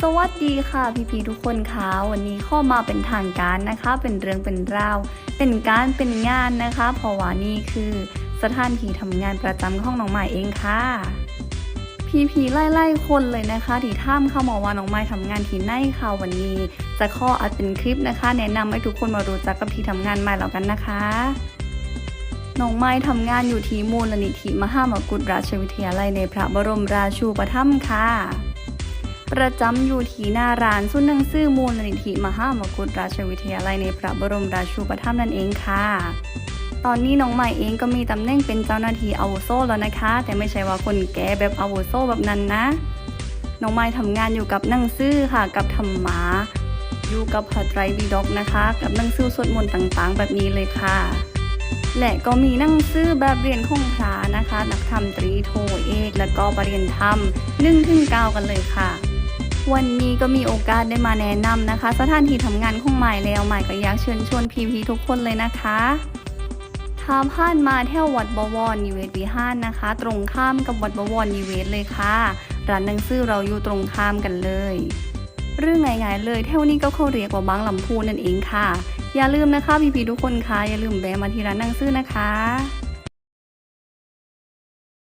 สวัสดีค่ะพี่พีทุกคนค่ะวันนี้ข้อมาเป็นทางการนะคะ เป็นเรื่องเป็นราว เป็นการเป็นงานนะคะ เพราะว่านี่คือสถานที่ทำงานประจำของน้องใหม่เองค่ะ พีพีไล่ไล่ๆคนเลยนะคะที่ท่ามเข้ามาว่าน้องไม้ทำงานที่ไหนค่ะวันนี้ จะข้ออัดเป็นคลิปนะคะ แนะนำให้ทุกคนมารู้จักกับที่ทำงานใหม่แล้วกันนะคะน้องไม้ทำงานอยู่ที่มูลนิธิมหามกุฏราชวิทยาลัยในพระบรมราชูปถัมภ์ค่ะ ประจำอยู่ที่หน้าร้านสุนนังซื่อมูลนิธิมหามกุฏราชวิทยาลัยในพระบรมราชูปถัมภ์นั่นเองค่ะ ตอนนี้น้องใหม่เองก็มีตำแหน่งเป็นเจ้าหน้าที่อาวุโสแล้วนะคะ แต่ไม่ใช่ว่าคนแก่แบบอาวุโสแบบนั้นนะ น้องไม้ทำงานอยู่กับนังซื่อค่ะกับธรรมะอยู่กับพระไตรปิฎกนะคะ กับนังซื่อสวดมนต์ต่างๆ แบบนี้เลยค่ะและก็มีนังสือแบบเรียนของพระนะคะ นักธรรมตรีโทเอก และก็ปรริญญาธรรม1ถึง9กันเลยค่ะ วันนี้ก็มีโอกาสได้มาแนะนำนะคะ สถานที่ทำงานของใหม่แล้วใหม่ก็อยากเชิญชวนพีพีทุกคนเลยนะคะถ้าผ่านมาแถววัดบวรนิเวศวิหารนะคะ ตรงข้ามกับวัดบวรนิเวศเลยค่ะร้านหนังสือเราอยู่ตรงข้ามกันเลย เรื่องง่ายๆเลยแถวนี้ก็เขาเรียกว่าบางลำพูนั่นเองค่ะ อย่าลืมนะคะพี่ๆทุกคนค่ะอย่าลืมแวะมาที่ร้านหนังสือนะคะ